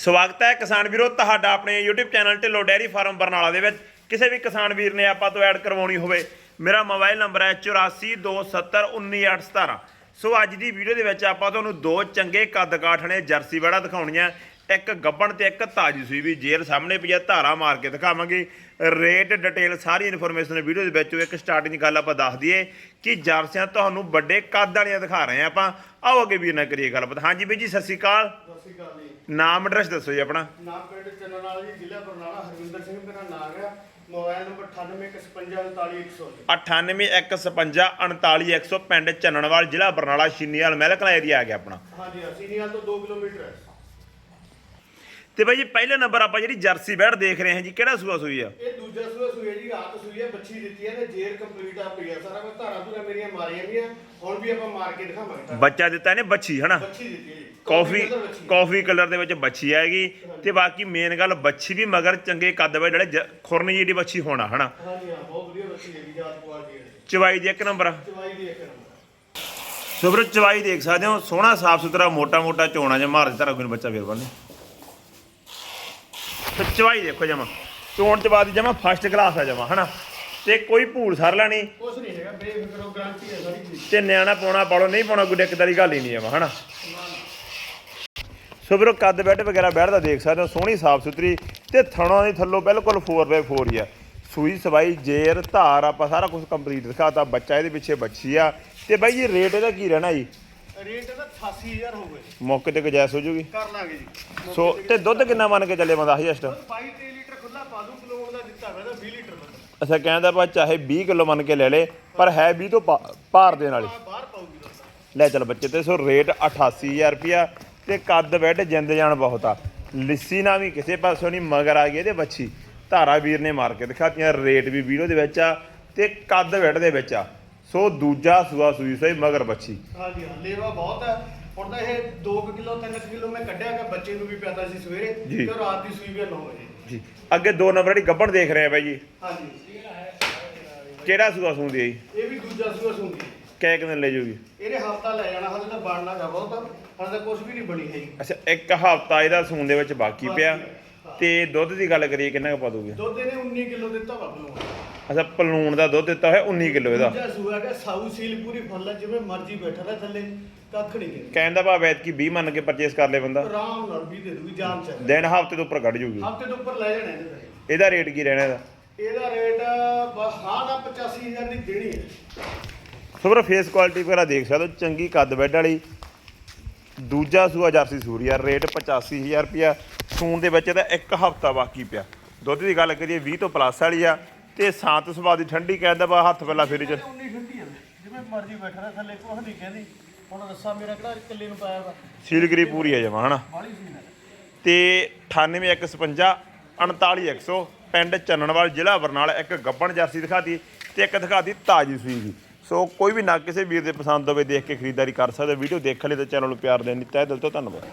ਸਵਾਗਤ ਹੈ ਕਿਸਾਨ ਵੀਰੋ ਤੁਹਾਡਾ ਆਪਣੇ YouTube channel Dhillon dairy farm Barnala ਦੇ ਵਿੱਚ। ਕਿਸੇ ਵੀ ਕਿਸਾਨ ਵੀਰ ਨੇ ਆਪਾਂ ਤੋਂ ਐਡ ਕਰਵਾਉਣੀ ਹੋਵੇ, ਮੇਰਾ ਮੋਬਾਈਲ ਨੰਬਰ ਹੈ 8427191817 ਸੋ ਅੱਜ ਦੀ ਵੀਡੀਓ ਦੇ ਵਿੱਚ ਆਪਾਂ ਤੁਹਾਨੂੰ ਦੋ ਚੰਗੇ ਕੱਦ ਕਾਠਣੇ ਜਰਸੀ ਵੜਾ ਦਿਖਾਉਣੀਆਂ। ਇੱਕ ਗੱਬਣ ਤੇ ਇੱਕ ਤਾਜੀ ਸੂਈ ਵੀ ਜੇਰ ਸਾਹਮਣੇ ਪਈ ਆ ਧਾਰਾ ਮਾਰ ਕੇ ਦਿਖਾਵਾਂਗੇ। ਰੇਟ ਡਿਟੇਲ ਸਾਰੀ ਇਨਫੋਰਮੇਸ਼ਨ ਵੀਡੀਓ ਦੇ ਵਿੱਚ ਇੱਕ ਸਟਾਰਟਿੰਗ ਗੱਲ ਆਪਾਂ ਦੱਸ ਦਈਏ ਕਿ ਜਰਸੀਆਂ ਤੁਹਾਨੂੰ ਵੱਡੇ ਕੱਦ ਵਾਲੀਆਂ ਦਿਖਾ ਰਹੇ ਆ ਆਪਾਂ। ਆਓ ਅੱਗੇ ਵੀਰ ਨਾਲ ਕਰੀਏ ਗੱਲਬਾਤ। ਹਾਂਜੀ ਵੀਰ ਜੀ ਸਤਿ ਸ਼੍ਰੀ ਅਕਾਲ। ਸਤਿ ਸ਼੍ਰੀ ਅਕਾਲ ਜੀ। ਨਾਮ ਐਡਰੈਸ ਦੱਸੋ ਜੀ ਆਪਣਾ। ਨਾਮ ਪਿੰਡ ਵਾਲਾ ਜੀ ਜ਼ਿਲ੍ਹਾ ਬਰਨਾਲਾ ਹਰਵਿੰਦਰ ਸਿੰਘ ਮੇਰਾ ਨਾਮ ਹੈ ਮੋਬਾਈਲ ਨੰਬਰ 9815544100 9815539100 ਪਿੰਡ ਚੰਨਣਵਾਲ ਜ਼ਿਲ੍ਹਾ ਬਰਨਾਲਾ ਛਿੰਨੀਵਾਲ ਮਹਿਲਕਲਾ ਏਰੀਆ ਆ ਗਿਆ ਆਪਣਾ। ਹਾਂਜੀ ਨੀਆਂ ਤੋਂ 2 ਕਿਲੋਮੀਟਰ ਹੈ। ਤੇ ਬਾਈ ਜੀ ਪਹਿਲੇ ਨੰਬਰ ਆਪਾਂ ਜਿਹੜੀ ਜਰਸੀ ਬੈੜ ਦੇਖ ਰਹੇ ਹਾਂ ਜੀ ਕਿਹੜਾ ਸੂਆ ਸੂਈ ਆ? ਇਹ ਦੂਜਾ ਸੂਆ ਸੂਆ ਜੀ ਰਾਤ ਸੂਈ ਹੈ ਬੱਚੀ ਦਿੱਤੀ ਹੈ ਤੇ ਜੇਰ ਕੰਪਲੀਟ ਆ ਪਈ ਹੈ ਸਾਰਾ ਕੁਝ ਧਾਰਾਂ ਧੁਰਾ ਮੇਰੀਆਂ ਮਾਰੀਆਂ ਵੀ ਆ ਹੁਣ ਵੀ ਆਪਾਂ ਮਾਰ ਕੇ ਦਿਖਾਵਾਂਗੇ ਤੁਹਾਨੂੰ। ਬੱਚਾ ਦਿੱਤਾ ਇਹਨੇ ਬੱਚੀ ਹਨਾ? ਬੱਚੀ ਦਿੱਤੀ ਹੈ ਜੀ। ਕਾਫੀ ਬੱਚੀ ਹੈ। ਕਾਫੀ ਕਲਰ ਦੇ ਵਿੱਚ ਬੱਚੀ ਹੈਗੀ ਤੇ ਬਾਕੀ ਮੇਨ ਗੱਲ ਬੱਚੀ ਵੀ ਮਗਰ ਚੰਗੇ ਕੱਦ ਵੇ ਜਿਹੜੇ ਜ- ਖੁਰਨੀ ਜਿਹੜੀ ਬੱਚੀ ਹੋਣਾ ਹਨਾ? ਹਾਂਜੀ ਹਾਂ ਬਹੁਤ ਵਧੀਆ ਬੱਚੀ ਹੈ ਜੀ ਜਾਤ ਕੁਆਲਿਟੀ ਹੈ ਚਵਾਈ ਦੀ ਇੱਕ ਨੰਬਰ ਚਵਾਈ ਦੀ ਇੱਕ ਨੰਬਰ। ਸੁਬਰ ਚਵਾਈ ਦੇਖ ਸਕਦੇ ਹੋ ਸੋਹਣਾ ਸਾਫ਼ ਸੁਥਰਾ ਮੋਟਾ ਮੋਟਾ ਚੋਣਾ ਜਿਹਾ ਮਾਰ ਦਿੱਤਾ ਰਗੂ ਨੂੰ ਬੱਚਾ ਫੇਰ ਬੰਨੇ ਤੇ ਚਵਾਈ ਦੇਖੋ ਜਮਾ। ਚੋਣ ਚਵਾ ਦੀ ਜਮਾ ਫਸਟ ਕਲਾਸ ਆ ਜਮਾ ਹਨਾ? ਤੇ ਕੋਈ ਭੂਲ ਸਰ ਲੈਣੀ। ਕੁਛ ਨਹੀਂ ਹੈਗਾ ਬੇਫਿਕਰੋ ਗਾਰੰਟੀ ਹੈ ਸਾਰੀ ਚੀਜ਼ ਤੇ ਨਿਆਣਾ ਪਾਉਣਾ ਪਾਲੋ ਨਹੀਂ ਪਾਉਣਾ ਗੁੱਡੇ ਕਿਦਾਂ ਦੀ ਗੱਲ ਹੀ ਨਹੀਂ ਜਮਾ ਹਨਾ? ਸੋ ਵੀਰੋ ਕੱਦ ਬੈੱਡ ਵਗੈਰਾ ਬੈਠਦਾ ਦੇਖ ਸਕਦੇ ਹੋ ਸੋਹਣੀ ਸਾਫ਼ ਸੁਥਰੀ ਤੇ ਥਣਾਂ ਦੀ ਥੱਲੋਂ ਬਿਲਕੁਲ 4x4 ਹੀ ਆ। ਸੂਈ ਸਵਾਈ ਜੇਰ ਧਾਰ ਆਪਾਂ ਸਾਰਾ ਕੁਝ ਕੰਪਲੀਟ ਦਿਖਾਤਾ ਬੱਚਾ ਇਹਦੇ ਪਿੱਛੇ ਬੱਚੀ ਆ। ਤੇ ਬਾਈ ਜੀ ਰੇਟ ਇਹਦਾ ਕੀ ਰਹਿਣਾ ਜੀ? ਰੇਟ ਇਹਦਾ 88000 ਹੋ ਗਏ। ਮੌਕੇ ਤੇ ਗੁਜਾਇਸ਼ ਹੋ ਜੂਗੀ? ਕਰ ਲਾਂਗੇ ਜੀ। ਸੋ ਤੇ ਦੁੱਧ ਕਿੰਨਾ ਮੰਨ ਕੇ ਚੱਲੇ ਬੰਦਾ ਹਾਈਐਸਟ 22 23 ਲੀਟਰ ਖੁੱਲਾ ਪਾ ਦੂ ਕਿਲੋ ਦਾ ਦਿੱਤਾ ਹੋਇਆ ਤਾਂ 20 ਲੀਟਰ ਦਾ ਅੱਛਾ ਕਹਿੰਦਾ ਬਾ ਚਾਹੇ 20 ਕਿਲੋ ਮੰਨ ਕੇ ਲੈ ਲੇ ਪਰ ਹੈ 20 ਤੋਂ ਪਾ- ਭਾਰ ਦੇਣ ਵਾਲੀ। ਬਾਹਰ ਪਾਉਗੀ ਲੈ ਚੱਲ ਬੱਚੇ ਤੇ ਸੋ ਰੇਟ 88000 ਰੁਪਿਆ ਤੇ ਕੱਦ ਬੈੱਡ ਜਿੰਦ ਜਾਨ ਬਹੁਤ ਆ। ਲਿੱਸੀ ਨਾ ਵੀ ਕਿਸੇ ਪਾਸੋਂ ਨਹੀਂ ਮਗਰ ਆ ਗਈ ਇਹਦੇ ਬੱਚੀ ਧਾਰਾ ਵੀਰ ਨੇ ਮਾਰ ਕੇ ਦਿਖਾਤੀਆਂ ਰੇਟ ਵੀ ਵੀਡੀਓ ਦੇ ਵਿੱਚ ਆ ਤੇ ਕੱਦ ਬੈੱਡ ਦੇ ਵਿੱਚ ਆ। ਸੋ ਦੂਜਾ ਸੂਆ ਸੂਈ ਸੋਈ ਮਗਰ ਬੱਚੀ। ਹਾਂਜੀ ਹਾਂ ਲੇਵਾ ਬਹੁਤ ਹੈ। ਹੁਣ ਤਾਂ ਇਹ 2 ਕਿਲੋ 3 ਕਿਲੋ ਮੈਂ ਕੱਢਿਆ ਕਿ ਬੱਚੇ ਨੂੰ ਵੀ ਪਿਆਦਾ ਸੀ ਸਵੇਰੇ ਜੀ। ਤੇ ਰਾਤ ਦੀ ਸੂਈ ਵੀ 9 ਵਜੇ ਜੀ। ਅੱਗੇ ਦੋ ਨੰਬਰ ਜਿਹੜੀ ਗੱਬਣ ਦੇਖ ਰਹੇ ਆ ਬਾਈ ਜੀ। ਹਾਂਜੀ। ਕਿਹੜਾ ਸੂਆ ਸੂੰਦੀ ਆ ਜੀ? ਇਹ ਵੀ ਦੂਜਾ ਸੂਆ ਸੂੰਦੀ ਕਹਿ ਕਿੰਨੇ ਲੈ ਜੂਗੀ ਇਹਨੇ ਹਫਤਾ ਲੈ ਜਾਣਾ ਹਲੇ ਤਾਂ ਬਣਨਾ ਗਾ ਬਹੁਤ। ਹਲੇ ਤਾਂ ਕੁਝ ਵੀ ਨਹੀਂ ਬਣੀ ਹੈਗੀ। ਅੱਛਾ ਇੱਕ ਹਫਤਾ ਇਹਦਾ ਸੂਣ ਦੇ ਵਿੱਚ ਬਾਕੀ ਪਿਆ। ਤੇ ਦੁੱਧ ਦੀ ਗੱਲ ਕਰੀਏ ਕਿੰਨਾ ਕੁ ਪਾ ਦੂਗੇ ਦੁੱਧ ਇਹਨੇ 19 ਕਿਲੋ ਦਿੱਤਾ ਵਾ ਨੂੰ। ਅੱਛਾ ਪਲੂਣ ਦਾ ਦੁੱਧ ਦਿੱਤਾ ਹੋਇਆ 19 ਕਿਲੋ ਇਹਦਾ। ਦੂਜਾ ਸੂਆ ਹੈਗਾ ਸਾਊ ਸੀਲ ਪੂਰੀ ਫੁੱਲ ਹੈ, ਜਿਵੇਂ ਮਰਜ਼ੀ ਬੈਠਾ ਰਹਿ ਥੱਲੇ ਕੱਖ ਨਹੀਂ ਕਹਿੰਦੇ ਕਹਿਣ ਦਾ ਭਾਵ ਐਤਕੀ 20 ਮੰਨ ਕੇ ਪਰਚੇਸ ਕਰ ਲੇ ਬੰਦਾ। ਆਰਾਮ ਨਾਲ ਵੀ ਦੇ ਦੂਗੀ ਜਾਨ ਚ ਦਿਨ ਹਫ਼ਤੇ ਤੋਂ ਉੱਪਰ ਕੱਢ ਜੂਗੀ। ਹਫ਼ਤੇ ਤੋਂ ਉੱਪਰ ਲੈ ਜਾਣਾ ਇਹਨੇ ਪੈਸੇ। ਇਹਦਾ ਰੇਟ ਕੀ ਰਹਿਣਾ ਇਹਦਾ? ਇਹਦਾ ਰੇਟ ਬ- ਹਾਂ ਨਾ 85000 ਦੀ ਦੇਣੀ ਹੈ। ਸੋ ਵੀਰੋ ਫੇਸ ਕੁਆਲਿਟੀ ਵਗੈਰਾ ਦੇਖ ਸਕਦੇ ਹੋ ਚੰਗੀ ਕੱਦ ਬੈੱਡ ਵਾਲੀ। ਦੂਜਾ ਸੂਆ ਜਰਸੀ ਸੂਰੀਆ ਰੇਟ 85000 ਰੁਪਿਆ ਸੂਣ ਦੇ ਵਿੱਚ ਇਹਦਾ ਇੱਕ ਹਫਤਾ ਬਾਕੀ ਪਿਆ। ਦੁੱਧ ਦੀ ਗੱਲ ਕਰੀਏ 20 ਤੋਂ ਪਲੱਸ ਵਾਲੀ ਆ। ਤੇ ਸ਼ਾਂਤ ਸੁਭਾਅ ਦੀ ਠੰਡੀ ਕਹਿੰਦਾ ਬਾ ਹੱਥ ਪਹਿਲਾਂ ਫੇਰੀ ਚ 19 ਠੰਡੀ ਹੈ ਜਿਵੇਂ ਮਰਜ਼ੀ ਬੈਠਾ ਰਹਿ ਥੱਲੇ ਕੁਝ ਨਹੀਂ ਕਹਿੰਦੀ। ਹੁਣ ਰੱਸਾ ਮੇਰਾ ਕਿਹੜਾ ਇਕੱਲੇ ਨੂੰ ਪਾਇਆ ਵਾ? ਸੀਲਗਰੀ ਪੂਰੀ ਆ ਜਮਾ ਹਨਾ? ਬਾਲੀ ਸੀ ਨਾ ਤੇ 98155 39100 ਪਿੰਡ ਚੰਨਣਵਾਲ ਜ਼ਿਲ੍ਹਾ ਬਰਨਾਲਾ ਇੱਕ ਗੱਬਣ ਜਰਸੀ ਦਿਖਾਤੀ ਤੇ ਇੱਕ ਦਿਖਾਤੀ ਤਾਜੀ ਸੂਈ ਦੀ ਸੋ ਕੋਈ ਵੀ ਨਾ ਕਿਸੇ ਵੀਰ ਦੇ ਪਸੰਦ ਹੋਵੇ ਦੇਖ ਕੇ ਖਰੀਦਦਾਰੀ ਕਰ ਸਕਦਾ ਵੀਡੀਓ ਦੇਖਣ ਲਈ ਤਾਂ ਚੈਨਲ ਨੂੰ ਪਿਆਰ ਦੇਣ ਲਈ ਤਹਿ ਦਿਲ ਤੋਂ ਧੰਨਵਾਦ।